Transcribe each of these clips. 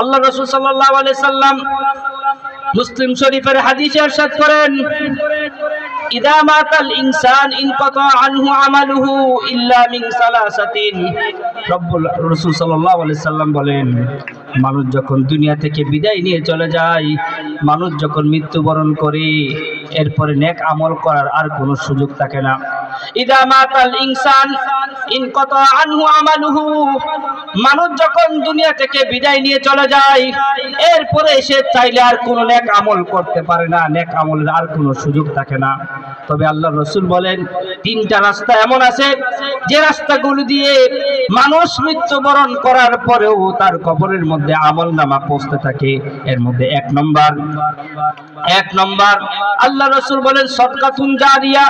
আল্লাহ রসুল সাল্লাহ আলাইহি সাল্লাম মুসলিম শরীফের হাদিসে ارشاد করেন ইদা মাতাল ইনসান ইনকাতা আনহু আমালুহু ইল্লা মিন সালাসাতিন রব্বুল রাসূল সাল্লাল্লাহু আলাইহি সাল্লাম বলেন মানুষ যখন দুনিয়া থেকে বিদায় নিয়ে চলে যায় মানুষ যখন মৃত্যুবরণ করে এরপরে নেক আমল করার আর কোনো সুযোগ থাকে না ইদা মাতাল ইনসান ইনকাতা আনহু আমালুহু মানুষ যখন দুনিয়া থেকে বিদায় নিয়ে চলে যায়, এরপরে সে চাইলে আর কোনো নেক আমল করতে পারে না। নেক আমলের আর কোনো সুযোগ থাকে না। তবে আল্লাহ রসুল বলেন, তিনটা রাস্তা এমন আছে, যে রাস্তাগুলো দিয়ে মানুষ মৃত্যুবরণ করার পরেও তার কবরের মধ্যে আমল নামা পৌঁছতে থাকে। এর মধ্যে এক নম্বর। এক নম্বর আল্লাহ রসুল বলেন সৎকাতুন জারিয়া,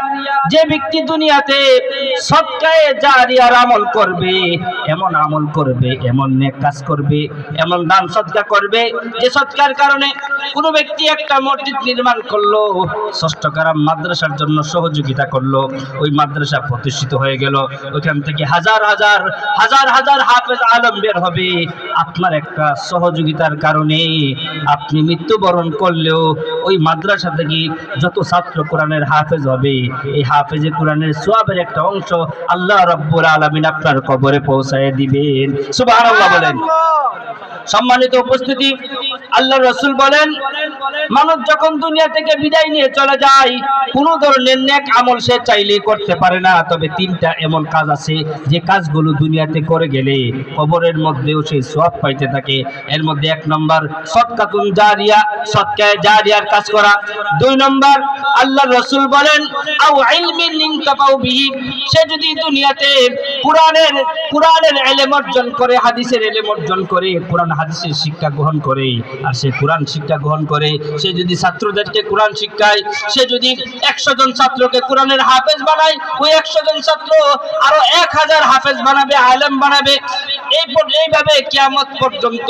যে ব্যক্তি দুনিয়াতে সৎকায়ে জারিয়ার আমল করবে, এমন আমল করবে, এমন নেক কাজ করবে, এমন দান সৎকা করবে, যে সৎকার কারণে কোনো ব্যক্তি একটা মসজিদ নির্মাণ করল, ষষ্ঠ কারাম মাদ্রাসার জন্য সহযোগিতা করল, ওই মাদ্রাসা প্রতিষ্ঠিত হয়ে গেল। ওইখান থেকে হাজার হাজার হাজার হাজার হাফেজ আলম বের হবে। আপনার একটা সহযোগিতার কারণে আপনি মৃত্যুবরণ করলেও ওই মাদ্রাসা থেকে যত ছাত্র কোরআনের হাফেজ হবে, এই হাফেজে কোরআনের সোয়াবের একটা অংশ আল্লাহ রব্বুল আলমিন আপনার কবরে পৌঁছায় দিবেন। সুবহানাল্লাহ বলেন। সম্মানিত উপস্থিতি, আল্লাহ রসুল বলেন মানুষ যখন দুনিয়া থেকে বিদায় নিয়ে চলে যায়, কোন ধরনের নেক আমল সে চাইলে করতে পারে না। তবে তিনটা এমন কাজ আছে, যে কাজগুলো দুনিয়াতে করে গেলে কবরের মধ্যেও সে সব পাইতে থাকে। এর মধ্যে এক নম্বর সৎকাতুন জারিয়া সৎকায় জারিয়ার কাজ করা। দুই নম্বর, আল্লাহ রসুল বলেন সে যদি দুনিয়াতে কোরআনের কোরআনের এলেম অর্জন করে, হাদিসের এলেম অর্জন করে, কোরআন হাদিসের শিক্ষা গ্রহণ করে, আর সে কোরআন শিক্ষা গ্রহণ করে, সে যদি ছাত্রদেরকে কোরআন শিক্ষায়, সে যদি একশো জন ছাত্রকে কোরআনের হাফেজ বানায়, ওই একশো জন ছাত্র আরও এক হাজার হাফেজ বানাবে, আলেম বানাবে এই এইভাবে কিয়ামত পর্যন্ত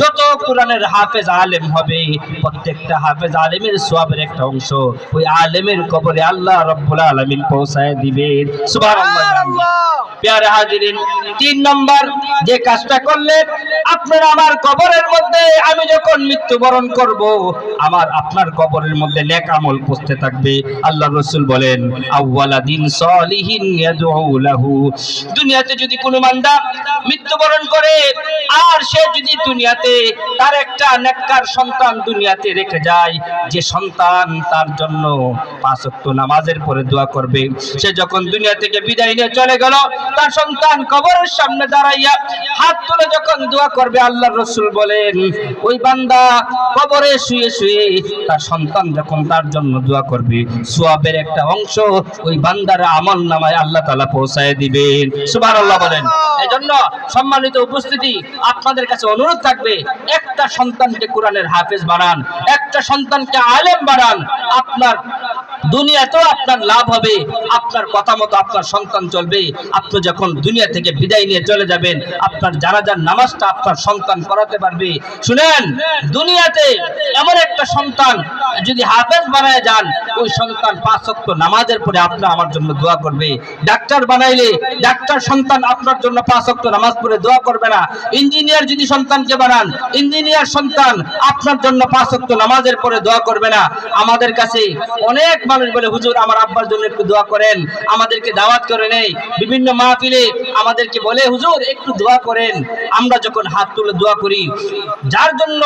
যত কোরআনের হাফেজ আলেম হবে প্রত্যেকটা হাফেজ আলেমের সোয়াবের একটা অংশ ওই আলেমের কবরে আল্লাহ রব্বুল আলামিন পৌঁছায় দিবেন সুবহানাল্লাহ। পেয়ারে হাজিরিন তিন নম্বর যে কাজটা করলে আপনার আমার কবরের মধ্যে আমি যখন মৃত্যুবরণ করব আমার আপনার কবরের মধ্যে নেক আমল পৌঁছতে থাকবে। আল্লাহ রসুল বলেন আউওয়ালা দিন সলিহিন দুনিয়াতে যদি কোনো বান্দা মৃত্যুবরণ করে, আর সে যদি দুনিয়াতে তার একটা নেককার সন্তান দুনিয়াতে রেখে যায়, যে সন্তান তার জন্য পাঁচ ওয়াক্ত নামাজের পরে দোয়া করবে। সে যখন দুনিয়া থেকে বিদায় নিয়ে চলে গেল, তার সন্তান কবরের সামনে দাঁড়াইয়া হাত তুলে যখন দোয়া করবে আল্লাহ রসুল বলেন, ওই বান্দা কবরে শুয়ে শুয়ে তার সন্তান যখন তার জন্য দোয়া করবে, সোয়াবের একটা অংশ ওই বান্দার আমল নামায় আল্লাহ তালা পৌঁছায় দিবেন। সুবাহ আল্লাহ বলেন। এজন্য সম্মানিত উপস্থিতি, আপনাদের কাছে অনুরোধ থাকবে, একটা সন্তানকে কোরআনের হাফেজ বানান, একটা সন্তানকে আলেম বানান, আপনার দুনিয়াতেও আপনার লাভ হবে, আপনার কথা মতো আপনার সন্তান চলবে, আপনি যখন দুনিয়া থেকে বিদায় নিয়ে চলে যাবেন, আপনার জানাজার নামাজটা আপনার সন্তান করাতে পারবে। শুনেন, দুনিয়াতে এমন একটা সন্তান যদি হাফেজ বানায় যান ওই সন্তান পাঁচ ওয়াক্ত নামাজের পরে আপনার আমার জন্য দোয়া করবে। ডাক্তার বানাইলে ডাক্তার সন্তান আপনার জন্য পাঁচ ওয়াক্ত নামাজ পড়ে দোয়া করবে না। ইঞ্জিনিয়ার যদি সন্তানকে বানান, ইঞ্জিনিয়ার সন্তান আপনার জন্য পাঁচ ওয়াক্ত নামাজের পরে দোয়া করবে না। আমাদের কাছে অনেক মানুষ বলে, হুজুর, আমার আব্বার জন্য একটু দোয়া করেন। আমাদেরকে দাওয়াত করে নেই। বিভিন্ন মাহফিলে আমাদেরকে বলে, হুজুর, একটু দোয়া করেন। আমরা যখন হাত তুলে দোয়া করি, যার জন্য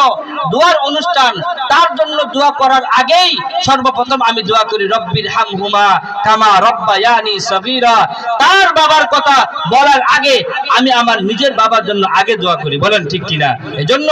দোয়ার অনুষ্ঠান, তার জন্য দোয়া করার আগেই সর্বপ্রথম আমি দোয়া করি, রব্বির হাম হুমা কামা রব্বা ইয়ানি সবিরা তার বাবার কথা বলার আগে আমি আমার নিজের বাবার জন্য আগে দোয়া করি। বলেন ঠিক কিনা এজন্য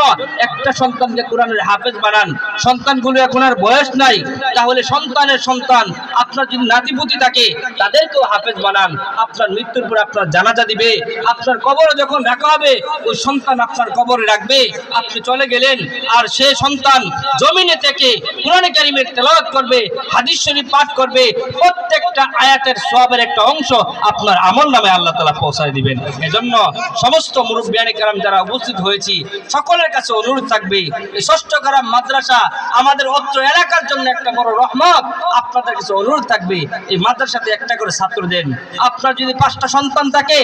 একটা সন্তানকে কোরআনের হাফেজ বানান। সন্তানগুলো এখন আর বয়স নাই। তাহলে সন্তানের সন্তান আপনার যদি নাতিপুতি থাকে, তাদেরকেও হাফেজ বানান। আপনার মৃত্যুর পর আপনার জানাজা দিবে। আপনার কবরে যখন রাখা হবে, ওই সন্তান আপনার কবরে রাখবে। আপনি চলে গেলেন, আর সে সন্তান জমিনে থেকে কোরআনে কারিমের তেলাওয়াত করবে, হাদিস শরীফ পাঠ করবে। প্রত্যেকটা আয়াতের সবের একটা অংশ আপনার আমল নামে আল্লাহ তালা পৌঁছায় দিবেন। এজন্য সমস্ত মুরব্বিয়ানি কারাম যারা উপস্থিত হয়েছি, সকলের কাছে অনুরোধ থাকবে, এই ষষ্ঠ কারাম মাদ্রাসা আমাদের অত্র এলাকার জন্য একটা বড় রহমত। আপনাদের কাছে অনুরোধ থাকবে, এই মাদ্রাসাতে একটা করে ছাত্র দেন। আপনার যদি পাঁচটা সন্তান থাকে,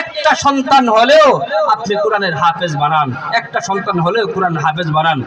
একটা সন্তান হলেও আপনি কোরআনের হাফেজ বানান। একটা সন্তান হলেও কোরআন হাফেজ বানান।